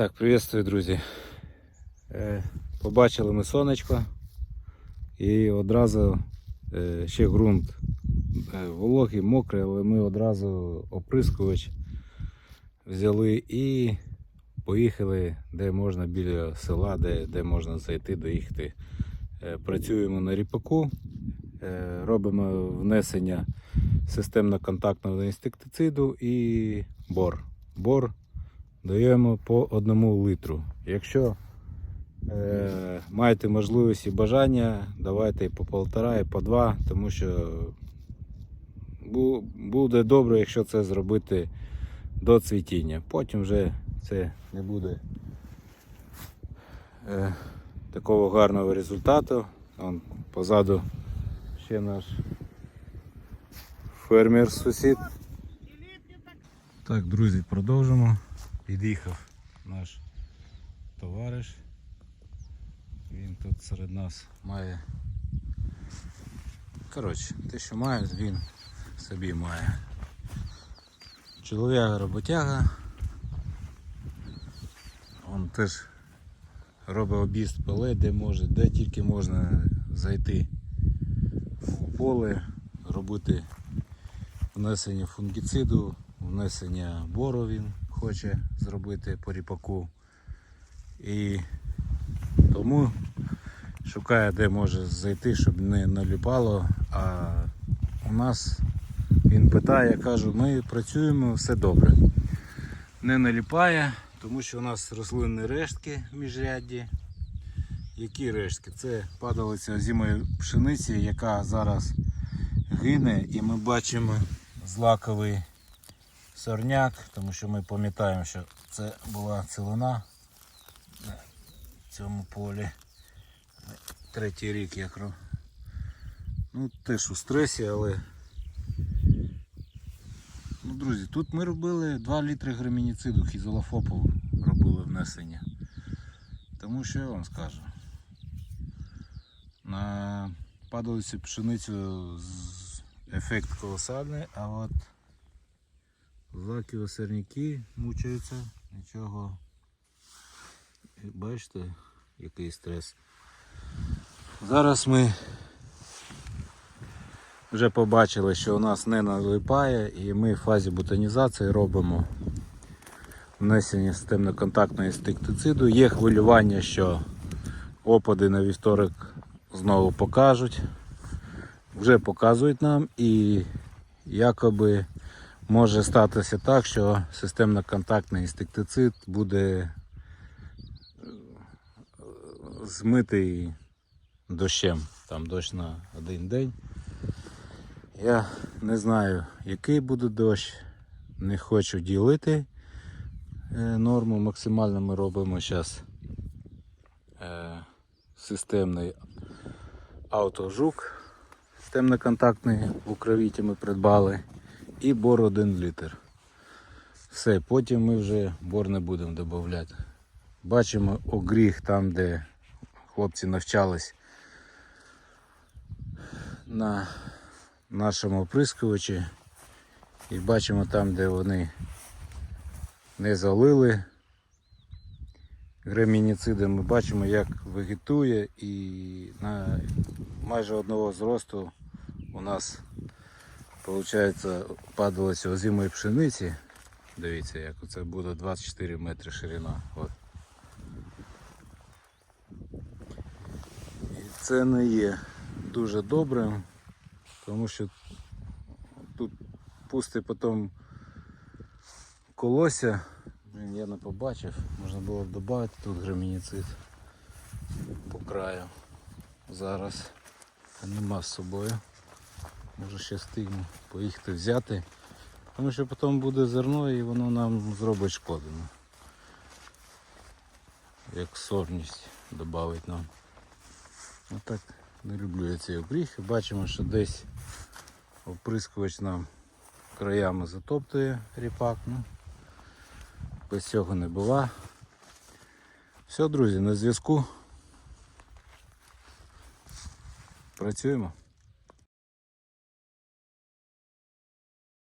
Так, приветствую, друзі. Е, Побачили ми сонечко і одразу е, ще ґрунт е, вологий, мокрий, але ми одразу оприскувач взяли і поїхали, де можна біля села, де, де можна зайти, доїхати. Працюємо на ріпаку, робимо внесення системно-контактного інсектициду і бор. Бор даємо по одному литру. Якщо е, маєте можливість і бажання, давайте і по полтора, і по два, тому що буде добре, якщо це зробити до цвітіння. Потім вже це не буде е, такого гарного результату. Вон позаду ще наш фермер сусід. Так, друзі, продовжимо. Під'їхав наш товариш. Він тут серед нас має. Коротше, те, що має, він собі має. Чоловіка роботяга. Он теж робить об'їзд поле, де може, де тільки можна зайти в поле, робити внесення фунгіциду, внесення бору він хоче зробити по ріпаку. І тому шукає, де може зайти, щоб не наліпало. А у нас він питає, я кажу, ми працюємо, все добре. Не наліпає, тому що у нас рослинні рештки в міжрядді. Які рештки? Це падалиця озимої пшениці, яка зараз гине, і ми бачимо злаковий сорняк, тому що ми пам'ятаємо, що це була цілина на цьому полі. Третій рік як Ну, теж у стресі, але. Ну, друзі, тут ми робили 2 літри гремініциду хізолофопу робили внесення. Тому що я вам скажу. На падалицю пшеницю ефект колосальний, а от Злаки сирняки мучаються, нічого. Бачите, який стрес. Зараз ми вже побачили, що у нас не налипає і ми в фазі бутонізації робимо внесення системно-контактного інсектициду. Є хвилювання, що опади на вівторок знову покажуть. Вже показують нам і якоби може статися так, що системно-контактний інсектицид буде е, змитий дощем. Там дощ на один день. Я не знаю, який буде дощ. Не хочу ділити е, норму. Максимально ми робимо зараз системний автожук. Системно-контактний в укровіті ми придбали і бор 1 літр. Все, потім ми вже бор не будемо додавати. Бачимо огріх там, де хлопці навчались на нашому оприскувачі. І бачимо там, де вони не залили гремініцидом, ми бачимо, як вегетує і на майже одного зросту у нас Получається, падалося озимої пшениці. Дивіться, як це буде 24 метри ширина. От. І це не є дуже добрим, тому що тут пусти потім колося. Я не побачив, можна було б додати тут гремініцид по краю. Зараз нема з собою. Може ще встигну поїхати взяти. Тому що потім буде зерно і воно нам зробить шкоду. ну. Як сорність додавить нам. Отак не люблю я цей обріг. І Бачимо, що десь оприскувач нам краями затоптує ріпак. Ну, без цього не була. Все, друзі, на зв'язку. Працюємо.